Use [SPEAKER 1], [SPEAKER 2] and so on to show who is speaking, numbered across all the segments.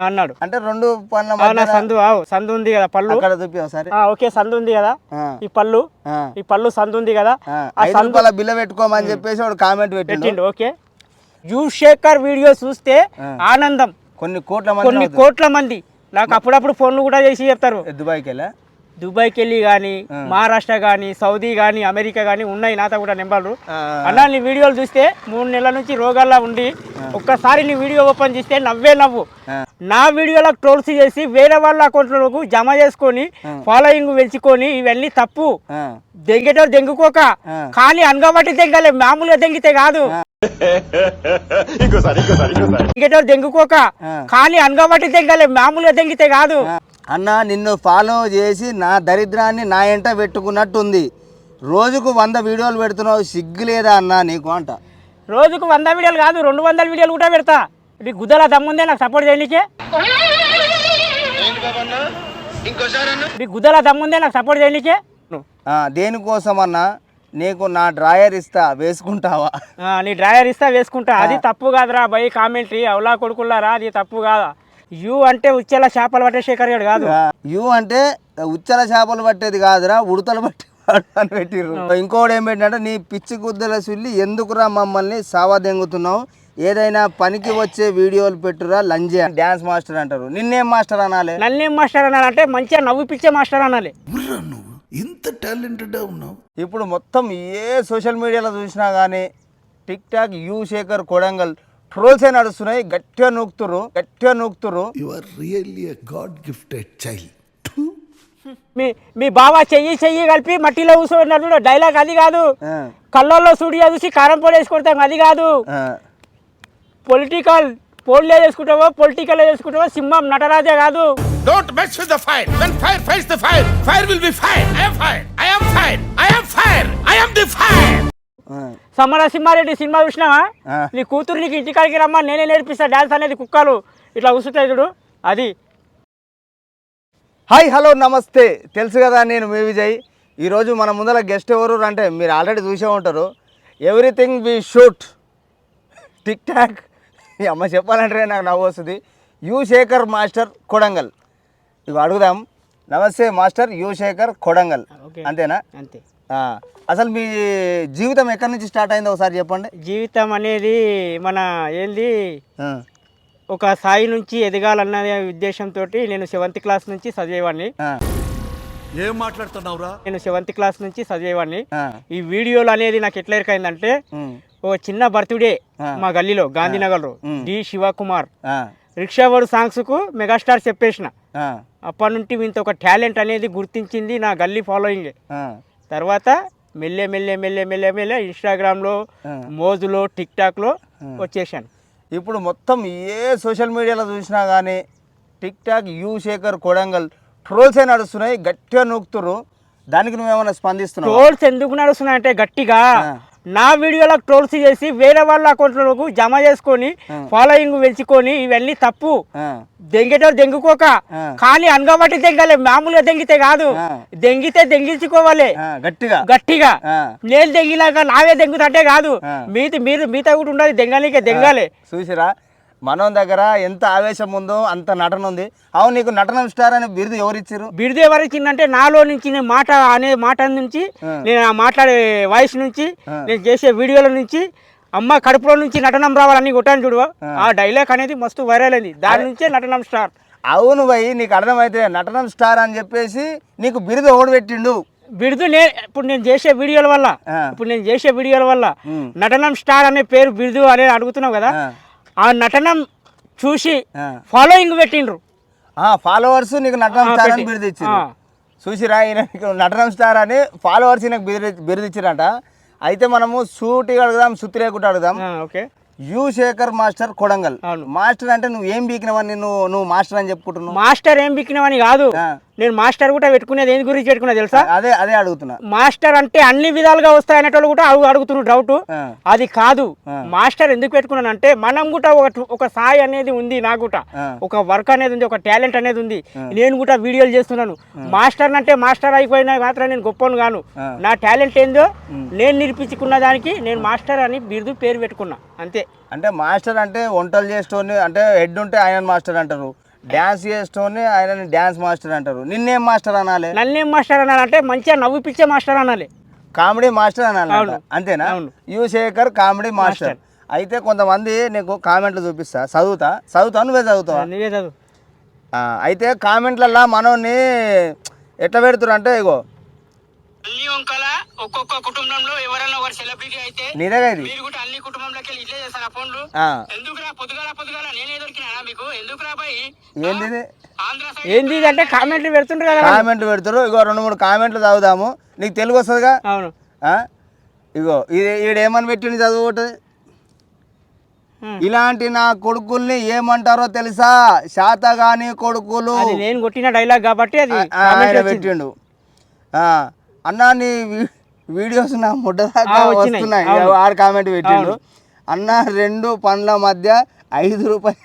[SPEAKER 1] అన్నాడు.
[SPEAKER 2] అంటే రెండు మధ్యన
[SPEAKER 1] సందు సందు ఉంది కదా పళ్ళు? ఓకే సందు ఉంది కదా? ఈ పళ్ళు? ఈ పళ్ళు సందు ఉంది కదా?
[SPEAKER 2] ఆ.
[SPEAKER 1] సందు
[SPEAKER 2] బిల్ల పెట్టుకోమని చెప్పేసి వాడు కామెంట్ పెట్టిండు.
[SPEAKER 1] ఓకే. శేఖర్ వీడియో చూస్తే. ఆనందం.
[SPEAKER 2] కొన్ని కోట్ల మంది
[SPEAKER 1] కొన్ని కోట్ల మంది. నాకు అప్పుడప్పుడు ఫోన్లు కూడా చేసి చెప్తారు.
[SPEAKER 2] దుబాయ్కి వెళ్ళా?
[SPEAKER 1] దుబాయ్కి వెళ్ళి కానీ మహారాష్ట్ర కానీ సౌదీ కానీ అమెరికా కానీ ఉన్నాయి నాతో కూడా నెంబర్లు. అన్నా నీ వీడియోలు చూస్తే మూడు నెలల నుంచి రోగాల్లో ఉండి ఒక్కసారి నీ వీడియో ఓపెన్ చేస్తే నవ్వే నవ్వు. నా వీడియోలకు ట్రోల్స్ చేసి వేరే వాళ్ళ అకౌంట్లకు జమ చేసుకొని ఫాలోయింగ్ పెంచుకొని ఇవన్నీ తప్పు. దెంగేటోడు దెంగుకోక. కానీ అనగబట్టి దెంగలే మామూలుగా దెంగితే కాదు. దెంగేటోడు దెంగుకోక. కానీ అనగబట్టి దెంగలే మామూలుగా దెంగితే కాదు.
[SPEAKER 2] అన్న నిన్ను ఫాలో చేసి నా దరిద్రాన్ని నా ఎంట పెట్టుకున్నట్టుంది. రోజుకు వంద వీడియోలు పెడుతున్నావు సిగ్గు లేదా అన్న నీకు అంట.
[SPEAKER 1] రోజుకు వంద వీడియోలు కాదు రెండు వందల వీడియోలు కూడా పెడతా. ఇది గుద్దల దమ్ముందే నాకు సపోర్ట్ చేయడానికి ఇది గుద్దల దమ్ముందే నాకు సపోర్ట్ చేయడానికి
[SPEAKER 2] ఆ, దేనికోసం అన్న నీకు నా డ్రాయర్ ఇస్తా వేసుకుంటావా?
[SPEAKER 1] ఆ, నీ డ్రైవర్ ఇస్తా వేసుకుంటా. అది తప్పు కాదురా బై కామెంటరీ అవలా కొడుకుల్లారా అది తప్పు కాదా? యూ అంటే ఉచ్చెల చేపలు పట్టే శేఖర్ గారు కాదు.
[SPEAKER 2] యు అంటే ఉచ్చల చేపలు పట్టేది కాదురా ఉడతలు పట్టి అని పెట్టిర్రు. ఇంకోటి ఏం పెట్టినట్టే నీ పిచ్చి గుద్దల సుల్లి ఎందుకురా మమ్మల్ని సావా దెంగుతున్నావు ఏదైనా పనికి వచ్చే వీడియోలు పెట్టురా లంజే డ్యాన్స్ మాస్టర్ అంటారు. నిన్నేం మాస్టర్ అనాలి?
[SPEAKER 1] నన్నేం మాస్టర్ అనాలంటే మంచిగా నవ్వుపిచ్చే మాస్టర్ అనాలి.
[SPEAKER 3] బుర్రా నువ్వు? ఇంత టాలెంటెడ్ ఉన్నావు.
[SPEAKER 2] ఇప్పుడు మొత్తం ఏ సోషల్ మీడియాలో చూసినా కానీ tik tok you Sekhar Kodangal ట్రోల్సే నడుస్తున్నాయి గట్టిగా నూకుతురు గట్టిగా నూకుతురు
[SPEAKER 3] you are really a god gifted child
[SPEAKER 1] మీ మీ బావ చెయ్యి చెయ్యి కలిపి మట్టిలో కూర్చోబెట్టినట్టు డైలాగ్ అది కాదు కళ్ళల్లో సూడియా చూసి కారం పొడి వేసి కొడతాం అది కాదు పొలిటికల్ పోల్లే చేసుకుంటావో పొలిటికల్ చేసుకుంటావో సింహం నటరాజే కాదు
[SPEAKER 4] Don't mess with the fire. When fire fights the fire, fire will be fire. I am fire. I am fire. I am fire. I am the fire.
[SPEAKER 2] ఆ.
[SPEAKER 1] సమర సింహారెడ్డి సినిమా చూసినావా. నీ కూతురు నీకు ఇంటికాడికి రమ్మా నేనే నేర్పిస్తా డాన్స్ అనేది కుక్కలు. ఇట్లా కూర్చుంటాయి చూడు. అది.
[SPEAKER 2] హాయ్ హలో నమస్తే. తెలుసు కదా నేను మీ విజయ్. ఈరోజు మన ముందర గెస్ట్ ఎవరు అంటే మీరు ఆల్రెడీ చూసే ఉంటారు. Everything we shoot tik tok అమ్మ చెప్పాలంటే నాకు నవ్వు వస్తుంది. You Sekhar master Kodangal. ఇవి అడుగుదాం. నమస్తే మాస్టర్ యూ శేఖర్ కొడంగల్. అంతేనా?
[SPEAKER 1] అంతే.
[SPEAKER 2] అసలు మీ జీవితం ఎక్కడి నుంచి స్టార్ట్ అయిందో ఒకసారి చెప్పండి.
[SPEAKER 1] జీవితం అనేది మన ఏంది?
[SPEAKER 2] ఆ,
[SPEAKER 1] ఒక స్థాయి నుంచి ఎదగాలన్న ఉద్దేశంతో నేను సెవెంత్ క్లాస్ నుంచి చదివేవాడిని.
[SPEAKER 2] ఆ,
[SPEAKER 3] ఏం మాట్లాడుతున్నావురా?
[SPEAKER 1] నేను సెవెంత్ క్లాస్ నుంచి చదివేవాడిని.
[SPEAKER 2] ఆ,
[SPEAKER 1] ఈ వీడియోలు అనేది నాకు ఎట్లా ఎరకైందంటే ఓ చిన్న బర్త్డే. మా గల్లీలో గాంధీనగర్లో
[SPEAKER 2] ఉమ్.
[SPEAKER 1] డి శివకుమార్.
[SPEAKER 2] ఆ,
[SPEAKER 1] రిక్షావాడు సాంగ్స్కు మెగాస్టార్ చెప్పేసిన. అప్పటి నుండి ఇంత ఒక టాలెంట్ అనేది గుర్తించింది నా గల్లీ ఫాలోయింగ్.
[SPEAKER 2] ఆ,
[SPEAKER 1] తర్వాత మెల్లె మెల్లె మెల్లె మెల్లె మెల్లె ఇన్స్టాగ్రామ్లో. మోజులో టిక్ టాక్లో వచ్చేసాను.
[SPEAKER 2] ఇప్పుడు మొత్తం ఏ సోషల్ మీడియాలో చూసినా కానీ tick talk you Shekhar Kodangal ట్రోల్సే నడుస్తున్నాయి గట్టిగా నూకుతురు దానికి నువ్వేమైనా స్పందిస్తున్నావు?
[SPEAKER 1] ట్రోల్స్ ఎందుకు నడుస్తున్నాయంటే గట్టిగా నా వీడియోలకు ట్రోల్స్ చేసి వేరే వాళ్ళ అకౌంట్లకు జమ చేసుకొని ఫాలోయింగ్ పెంచుకొని ఇవన్నీ తప్పు. దెంగేటోడు దెంగుకోక. కానీ అనగబట్టి దెంగలే మామూలుగా దెంగితే కాదు. దెంగితే దెంగించుకోవాలి
[SPEAKER 2] గట్టిగా.
[SPEAKER 1] గట్టిగా. నేను దెంగిలాక నావే దెంగుతంటే కాదు. మీది మీరు మీతో కూడా ఉండదు దెంగనికే దెంగాలి.
[SPEAKER 2] చూసిరా? మనం దగ్గర ఎంత ఆవేశం ఉందో అంత నటన ఉంది. అవును నీకు నటన స్టార్ అనే బిరుదు ఎవరు ఇచ్చారు
[SPEAKER 1] బిరుదు ఎవరిచ్చిందంటే నాలో నుంచి నేను మాట అనే మాట నుంచి. నేను ఆ మాట్లాడే వాయిస్ నుంచి. నేను చేసే వీడియోల నుంచి అమ్మ కడుపులో నుంచి నటనం రావాలని కొట్టాను చూడు. ఆ. డైలాగ్ అనేది మస్తు వైరల్ అయింది. దాని నుంచే నటనం స్టార్.
[SPEAKER 2] అవును భయ్ నీకు అర్థమైతే నటనం స్టార్ అని చెప్పేసి నీకు బిరుదు ఎవడు పెట్టిండు?
[SPEAKER 1] బిరుదు నే ఇప్పుడు నేను చేసే వీడియోల వల్ల. ఇప్పుడు నేను చేసే వీడియోల వల్ల. నటనం స్టార్ అనే పేరు బిరుదు అనేది అడుగుతున్నావు కదా
[SPEAKER 2] ఆ.
[SPEAKER 1] నటనం చూసి. ఫాలోయింగ్ పెట్టిండ్రు
[SPEAKER 2] ఫాలోవర్స్ నీకు నటనం స్టార్ అని. చూసిరా ఈయన నటనం స్టార్ అని ఫాలోవర్స్ ఈయనకు బిరుదు బిరుదు ఇచ్చారంట అయితే మనము సూటిగా అడుగుదాం సుత్తి లేకుండా అడుగుదాం
[SPEAKER 1] okay
[SPEAKER 2] U Shekhar master Kodangal. Master అంటే నువ్వు ఏం బీకినవని నువ్వు నువ్వు మాస్టర్ అని చెప్పుకుంటున్నావు
[SPEAKER 1] మాస్టర్ ఏం బిక్కినవని కాదు. నేను మాస్టర్ కూడా పెట్టుకునేది దేని గురించి పెట్టుకున్నా తెలుసా?
[SPEAKER 2] అదే అదే అడుగుతున్నా.
[SPEAKER 1] మాస్టర్ అంటే అన్ని విధాలుగా వస్తాయనేటోళ్ళు కూడా అడుగు అడుగుతున్నారు డౌట్. అది కాదు. మాస్టర్ ఎందుకు పెట్టుకున్నానంటే మనం కూడా ఒక ఒక స్థాయి అనేది ఉంది నాకు కూడా. ఒక వర్క్ అనేది ఉంది ఒక టాలెంట్ అనేది ఉంది. నేను కూడా వీడియోలు చేస్తున్నాను. మాస్టర్ అంటే మాస్టర్ అయిపోయినా మాత్రం నేను గొప్పను గాను. నా టాలెంట్ ఏందో నేను నిరూపించుకున్న దానికి నేను మాస్టర్ అని బిరుదు పేరు పెట్టుకున్నా. అంతే.
[SPEAKER 2] అంటే మాస్టర్ అంటే వంటలు చేసేటోని అంటే హెడ్ ఉంటే ఆయన మాస్టర్ అంటారు. డ్యాన్స్ చేస్తూనే ఆయన డ్యాన్స్ మాస్టర్ అంటారు. నిన్నేం మాస్టర్ అనాలి?
[SPEAKER 1] నన్నేం మాస్టర్ అన్నారంటే మంచిగా నవ్విపిచ్చే మాస్టర్ అనాలి.
[SPEAKER 2] కామెడీ మాస్టర్ అనాలి
[SPEAKER 1] అవును.
[SPEAKER 2] అంతేనా?
[SPEAKER 1] అవును.
[SPEAKER 2] U Shekhar comedy master. అయితే కొంతమంది నీకు కామెంట్లు చూపిస్తా. చదువుతా? చదువుతా నువ్వే చదువుతావా?
[SPEAKER 1] నువ్వే చదువు.
[SPEAKER 2] ఆ, అయితే కామెంట్లల్లో మనోని ఎట్లా పెడుతురు అంటే ఇగో
[SPEAKER 5] అన్ని ఒక్కొక్క కుటుంబంలో ఎవరైనా ఒకరు
[SPEAKER 2] నీదేగా ఇది?
[SPEAKER 5] మీరు కూడా అన్ని కుటుంబంలోకి వెళ్ళి ఇట్లే చేస్తారు ఆ ఫోన్లు?
[SPEAKER 2] ఆ,
[SPEAKER 5] ఎందుకురా పొద్దుగాల పొద్దుగాల నేనే దొరికినా మీకు? ఎందుకురా బాయ్?
[SPEAKER 2] ఏంది ఇది
[SPEAKER 1] అంటే కామెంట్లు పెడుతుంటారు కదా
[SPEAKER 2] కామెంట్లు పెడతారు ఇగో రెండు మూడు కామెంట్లు చదువుదాము నీకు తెలుగు వస్తుందిగా?
[SPEAKER 1] అవును.
[SPEAKER 2] ఆ? ఇగో ఇది ఈడేమని పెట్టింది చదువు ఒకటి.
[SPEAKER 1] హ్మ్.
[SPEAKER 2] ఇలాంటి నా కొడుకుల్ని ఏమంటారో తెలుసా? శాతగాని కొడుకులు.
[SPEAKER 1] అది నేను కొట్టిన డైలాగ్ కాబట్టి అది.
[SPEAKER 2] పెట్టిండు. ఆ, అన్నా నీ వీడియోస్ నా ముడ్డ దాకా. వస్తున్నాయి. ఆడ కామెంట్ పెట్టిండు. అన్న రెండు పండ్ల మధ్య ఐదు రూపాయలు.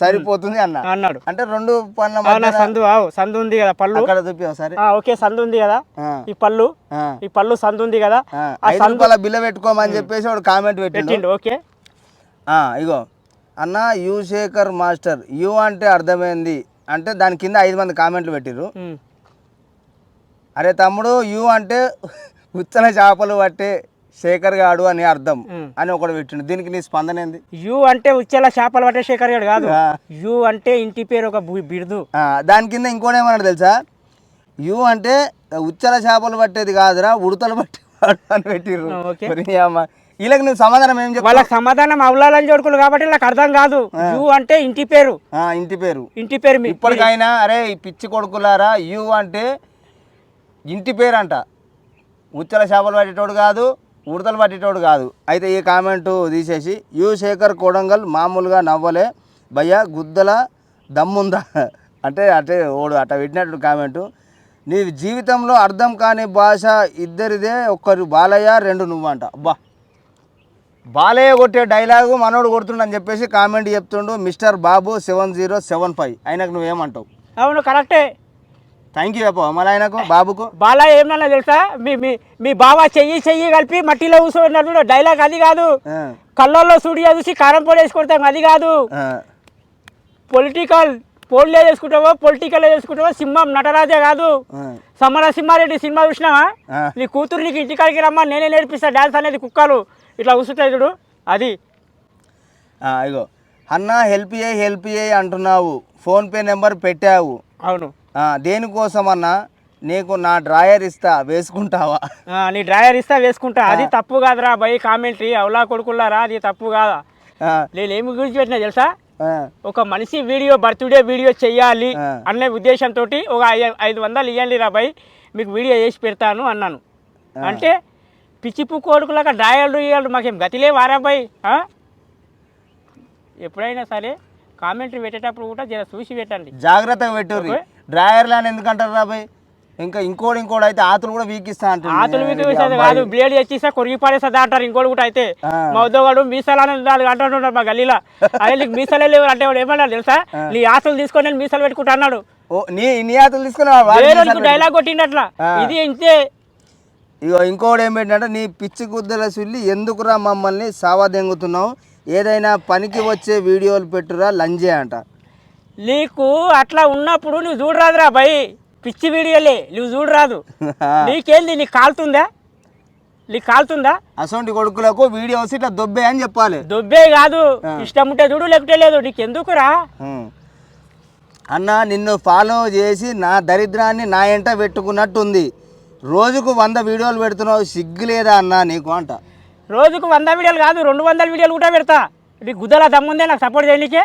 [SPEAKER 2] సరిపోతుంది అన్న.
[SPEAKER 1] అన్నాడు.
[SPEAKER 2] అంటే రెండు పండ్ల
[SPEAKER 1] సందు? సందు ఉంది కదా పళ్ళు? ఆ, ఓకే సందు ఉంది కదా. ఈ పళ్ళు? ఈ పళ్ళు సందు ఉంది కదా.
[SPEAKER 2] ఆ,
[SPEAKER 1] సందు
[SPEAKER 2] బిల్ల పెట్టుకోమని చెప్పేసి వాడు కామెంట్ పెట్టిండు
[SPEAKER 1] ఓకే.
[SPEAKER 2] ఆ, ఇగో. అన్న యు శేఖర్ మాస్టర్ యు అంటే అర్థమైంది. అంటే దాని కింద ఐదు మంది కామెంట్లు పెట్టిర్రు.
[SPEAKER 1] ఉమ్.
[SPEAKER 2] అరే తమ్ముడు యు అంటే ఉత్తన చేపలు పట్టే శేఖర్ గాడు అని అర్థం. అని ఒకడు పెట్టిండు. దీనికి నీ స్పందన ఏంది?
[SPEAKER 1] యు అంటే ఉచ్చెల చేపలు పట్టే శేఖర్ గారు కాదు. యు అంటే ఇంటి పేరు ఒక బు- బిరుదు.
[SPEAKER 2] ఆ, దాని కింద ఇంకోటి ఏమన్నాడు తెలుసా? యు అంటే ఉచ్చల చేపలు పట్టేది కాదురా ఉడతలు పట్టేవాడు అని పెట్టిర్రు. వీళ్ళకి నువ్వు సమాధానం ఏం చెప్తావు?
[SPEAKER 1] వాళ్ళకి సమాధానం అవలాలని జోడుకులు కాబట్టి నాకు అర్థం కాదు. యు అంటే ఇంటి పేరు.
[SPEAKER 2] ఆ, ఇంటి పేరు.
[SPEAKER 1] ఇంటి పేరు మీ
[SPEAKER 2] ఇప్పటికైనా అరే ఈ పిచ్చి కొడుకులారా యు అంటే ఇంటి పేరంట. ఉచ్చల చేపలు పట్టేటోడు కాదు ఉడతలు పట్టేటోడు కాదు. అయితే ఈ కామెంటు తీసేసి యు శేఖర్ కొడంగల్ మామూలుగా నవ్వలే భయ్య గుద్దల దమ్ముందా? అంటే అంటే ఓడు అట్ట పెట్టినట్టు కామెంటు. నీ జీవితంలో అర్థం కాని భాష ఇద్దరిదే ఒక్కరు బాలయ్య రెండు నువ్వంట. అంట అబ్బా! బాలయ్య కొట్టే డైలాగు మనోడు కొడుతుండని చెప్పేసి కామెంట్ చెప్తుండు mister Babu seven zero seven five. ఆయనకు నువ్వేమంటావు?
[SPEAKER 1] అవును కరెక్టే.
[SPEAKER 2] థ్యాంక్ యూ చెప్పు మళ్ళీ ఆయనకు బాబుకు.
[SPEAKER 1] బాలా ఏమన్నా తెలుసా? మీ మీ మీ బావ చెయ్యి చెయ్యి కలిపి మట్టిలో కూర్చోన్నాడు డైలాగ్ అది కాదు. కళ్ళల్లో సూడియా చూసి కారం పొడి వేసి కొడతాం అది కాదు. పొలిటికల్ పోల్లే చేసుకుంటావో పొలిటికల్ చేసుకుంటావో సింహం నటరాజే కాదు.
[SPEAKER 2] ఆ,
[SPEAKER 1] సమర సింహారెడ్డి సినిమా చూసినావా. నీ కూతురు నీకు ఇంటికాడికి రమ్మా నేనే నేర్పిస్తా. డాన్స్ అనేది కుక్కలు. ఇట్లా కూర్చుంటాయి చూడు. అది.
[SPEAKER 2] ఇగో. అన్న హెల్ప్ చేయి హెల్ప్ చేయి అంటున్నావు. ఫోన్పే నెంబర్ పెట్టావు.
[SPEAKER 1] అవును.
[SPEAKER 2] ఆ, దేనికోసం అన్న నీకు నా డ్రాయర్ ఇస్తా వేసుకుంటావా?
[SPEAKER 1] నీ డ్రైవర్ ఇస్తా వేసుకుంటా. అది తప్పు కాదురా బై కామెంటరీ. అవలా కొడుకులారా అది తప్పు కాదా? నేను ఏమి గురించి పెట్టినా తెలుసా? ఒక మనిషి వీడియో బర్త్డే వీడియో చెయ్యాలి. అనే ఉద్దేశంతో ఒక ఐదు వందలు ఇవ్వండి రా బాయ్ మీకు వీడియో చేసి పెడతాను అన్నాను. అంటే పిచ్చిపు కొడుకులాగా డాయలు ఇవ్వాలి మాకేం గతిలే వారా బాయ్? ఎప్పుడైనా సరే కామెంటరీ పెట్టేటప్పుడు కూడా జర చూసి పెట్టండి.
[SPEAKER 2] జాగ్రత్తగా పెట్టుర్రి
[SPEAKER 1] ఓకే.
[SPEAKER 2] డ్రాయర్లు అని ఎందుకంటారు రాబాయ్ ఇంకా ఇంకోటి ఇంకోటి అయితే ఆతులు కూడా వీకిస్తా అంటుంది
[SPEAKER 1] ఆతులు విషయం కాదు బ్లేడ్ తెచ్చిస్తే కొరిగి పడేస్తుంది అంటారు ఇంకోటి కూడా అయితే. మా ఉద్యోగాడు మీసాలని అంటుంటారు మా గల్లీలో. అదే నీకు మీసాలే లేవు అంటే వాడు ఏమన్నాడు తెలుసా? నీ ఆతులు తీసుకొని నేను మీసాలు పెట్టుకుంటా అన్నాడు.
[SPEAKER 2] ఓ నీ నీ ఆతులు తీసుకుని వాడి
[SPEAKER 1] వేరే
[SPEAKER 2] మీసాలు
[SPEAKER 1] డైలాగ్ కొట్టిండు అట్లా
[SPEAKER 2] ఆ.
[SPEAKER 1] ఇది ఇంతే.
[SPEAKER 2] ఇగో ఇంకోటి ఏం పెట్టినట్టే నీ పిచ్చి గుద్దల సుల్లి ఎందుకురా మమ్మల్ని సావాదెంగుతున్నావు ఏదైనా పనికి వచ్చే వీడియోలు పెట్టురా లంజే అంట.
[SPEAKER 1] నీకు అట్లా ఉన్నప్పుడు నువ్వు చూడరాదురా భయ్ పిచ్చి వీడియోలే నువ్వు చూడరాదు. నీకేంది నీకు కాలుతుందా? నీకు కాలుతుందా?
[SPEAKER 2] అసొంటి కొడుకులకు వీడియోస్ ఇట్లా దొబ్బే అని చెప్పాలి.
[SPEAKER 1] దొబ్బే కాదు ఇష్టం ఉంటే చూడు లేకుంటే లేదు. నీకు ఎందుకురా.
[SPEAKER 2] అన్న నిన్ను ఫాలో చేసి నా దరిద్రాన్ని నా ఎంట పెట్టుకున్నట్టుంది. రోజుకు వంద వీడియోలు పెడుతున్నావు సిగ్గు లేదా అన్న నీకు అంట.
[SPEAKER 1] రోజుకు వంద వీడియోలు కాదు రెండు వందల వీడియోలు కూడా పెడతా. నీకు గుద్దల దమ్ముందే నాకు సపోర్ట్ చేయనీకే?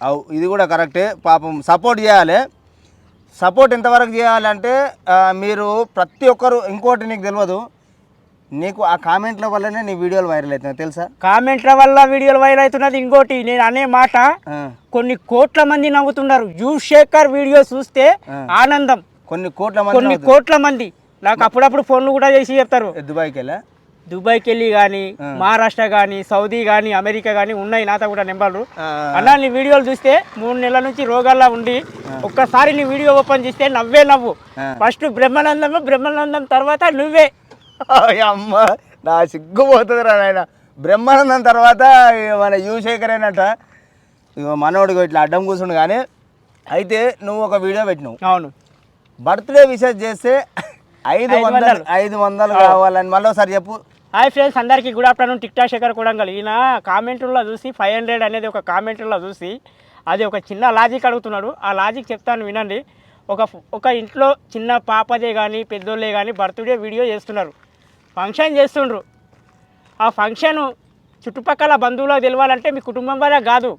[SPEAKER 2] అవు ఇది కూడా కరెక్టే. పాపం సపోర్ట్ చేయాలి. సపోర్ట్ ఎంతవరకు చేయాలంటే మీరు ప్రతి ఒక్కరు ఇంకోటి నీకు తెలియదు నీకు ఆ కామెంట్ల వల్లనే నీ వీడియోలు వైరల్ అవుతున్నాయి తెలుసా?
[SPEAKER 1] కామెంట్ల వల్ల వీడియోలు వైరల్ అవుతున్నది ఇంకోటి. నేను అనే మాట కొన్ని కోట్ల మంది నవ్వుతున్నారు. యూ శేఖర్ వీడియో చూస్తే ఆనందం.
[SPEAKER 2] కొన్ని కోట్ల మంది
[SPEAKER 1] కొన్ని కోట్ల మంది. నాకు అప్పుడప్పుడు ఫోన్లు కూడా చేసి చెప్తారు.
[SPEAKER 2] దుబాయ్కి వెళ్ళా
[SPEAKER 1] దుబాయ్కి వెళ్ళి కానీ మహారాష్ట్ర కానీ సౌదీ కానీ అమెరికా కానీ ఉన్నాయి నాతో కూడా నెంబర్లు. అన్న నీ వీడియోలు చూస్తే మూడు నెలల నుంచి రోగాల్లో ఉండి ఒక్కసారి నీ వీడియో ఓపెన్ చేస్తే నవ్వే నవ్వు. ఫస్ట్ బ్రహ్మానందం బ్రహ్మానందం తర్వాత నువ్వే.
[SPEAKER 2] అమ్మ నా సిగ్గుపోతుంది రా నాయన. బ్రహ్మానందం తర్వాత మన యువశేఖరేనట ఇక మనోడికి ఇట్లా అడ్డం కూర్చుండు కానీ అయితే నువ్వు ఒక వీడియో పెట్టినావు.
[SPEAKER 1] అవును.
[SPEAKER 2] బర్త్డే విషెస్ చేస్తే ఐదు వందలు. ఐదు వందలు కావాలని మళ్ళీ ఒకసారి చెప్పు.
[SPEAKER 1] హాయ్ ఫ్రెండ్స్ అందరికీ good afternoon. TikTok Shekhar Kodangal. ఈయన కామెంట్లో చూసి ఫైవ్ హండ్రెడ్ అనేది ఒక కామెంట్లో చూసి అది ఒక చిన్న లాజిక్ అడుగుతున్నాడు. ఆ లాజిక్ చెప్తాను వినండి. ఒక ఒక ఇంట్లో చిన్న పాపదే కానీ పెద్దోళ్ళే కానీ బర్త్డే వీడియో చేస్తున్నారు. ఫంక్షన్ చేస్తుండ్రు. ఆ ఫంక్షన్ చుట్టుపక్కల బంధువులకు తెలియాలంటే మీ కుటుంబం వల్ల కాదు.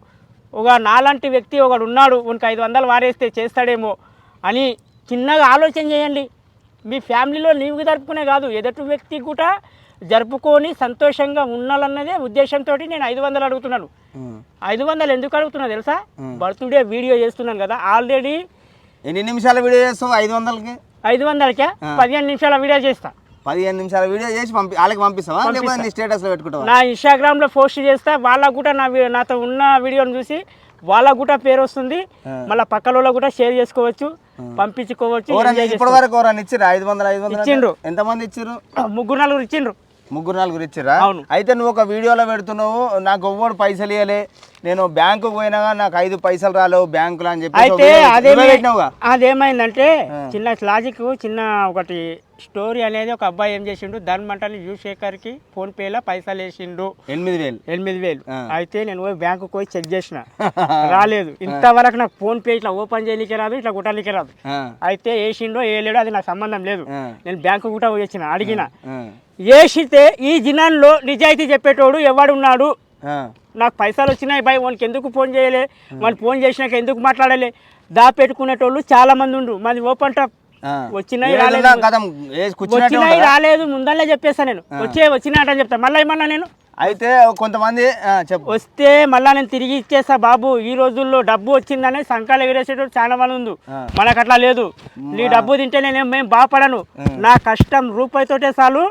[SPEAKER 1] ఒక నాలాంటి వ్యక్తి ఒకడు ఉన్నాడు ఉనికి ఐదు వందలు వారేస్తే చేస్తాడేమో అని చిన్నగా ఆలోచన చేయండి. మీ ఫ్యామిలీలో నీవు జరుపుకునే కాదు ఎదుటి వ్యక్తి కూడా జరుపుకొని సంతోషంగా ఉండాలన్నదే ఉద్దేశంతో నేను ఐదు వందలు అడుగుతున్నాను. ఐదు వందలు ఎందుకు అడుగుతున్నా తెలుసా? బర్త్డే వీడియో చేస్తున్నాను కదా ఆల్రెడీ
[SPEAKER 2] ఎన్ని నిమిషాల వీడియో చేస్తావు? ఐదు వందలకి?
[SPEAKER 1] ఐదు వందలకే పదిహేను నిమిషాల వీడియో చేస్తా.
[SPEAKER 2] పదిహేను నిమిషాల వీడియో చేసి పంపి వాళ్ళకి పంపిస్తావా? లేకపోతే. నీ స్టేటస్లో పెట్టుకుంటావా?
[SPEAKER 1] నా ఇన్స్టాగ్రామ్లో పోస్ట్ చేస్తా వాళ్ళకు కూడా నా నాతో ఉన్న వీడియోని చూసి వాళ్ళకు కూడా పేరు వస్తుంది. మళ్ళీ పక్కల కూడా షేర్ చేసుకోవచ్చు. పంపించుకోవచ్చు
[SPEAKER 2] ఇప్పటి. వరకు ఇచ్చిరా ఐదు వందలు ఐదు వందలు?
[SPEAKER 1] ఇచ్చిండ్రు.
[SPEAKER 2] ఎంతమంది ఇచ్చిర్రు
[SPEAKER 1] ముగ్గురు నలుగురు ఇచ్చిండ్రు
[SPEAKER 2] ముగ్గురు నలుగురు ఇచ్చిరా. అయితే నువ్వు ఒక వీడియోలో పెడుతున్నావు నాకు ఎవ్వడు పైసలు ఇవ్వలే నేను బ్యాంకుకు పోయినా నాకు ఐదు పైసలు రాలేవు బ్యాంకులో అని చెప్పి
[SPEAKER 1] అయితే అదేమైందంటే చిన్న లాజిక్ చిన్న ఒకటి స్టోరీ అనేది ఒక అబ్బాయి ఏం చేసిండు ధన్మంటని యువశేఖర్కి ఫోన్ పేలో పైసలు వేసిండు.
[SPEAKER 2] ఎనిమిది వేలు.
[SPEAKER 1] ఎనిమిది వేలు. అయితే నేను పోయి బ్యాంకు పోయి చెక్ చేసిన. రాలేదు. ఇంతవరకు నాకు ఫోన్ పే ఇట్లా ఓపెన్ చేయడానికి రాదు ఇట్లా కుట్టానికి రాదు. అయితే వేసిండో వేయలేడో అది నాకు సంబంధం లేదు. నేను బ్యాంకు కూడా వచ్చిన అడిగిన. వేసితే ఈ దినాల్లో నిజాయితీ చెప్పేటోడు ఎవడున్నాడు. నాకు పైసలు వచ్చినాయి భయ్ వానికి ఎందుకు ఫోన్ చేయలే? వానికి ఫోన్ చేసినాక ఎందుకు మాట్లాడలే? దాపెట్టుకునేటోళ్ళు చాలా మంది ఉండు మాది ఓపెన్ టాప్. వచ్చినాయి రాలేదు. వచ్చినాయి? రాలేదు. ముందల్లే చెప్పేస్తా నేను. వచ్చే వచ్చినాయట అని చెప్తా. మళ్ళీ ఏమన్నా నేను?
[SPEAKER 2] అయితే కొంతమంది
[SPEAKER 1] వస్తే మళ్ళా నేను తిరిగి ఇచ్చేస్తా బాబు. ఈ రోజుల్లో డబ్బు వచ్చిందని సంకాలు ఎగిరేసేటోడు చాలా మంది ఉంది మనకు అట్లా లేదు. నీ డబ్బు తింటే నేను మేము బాగుపడను నా కష్టం రూపాయితోటే చాలు.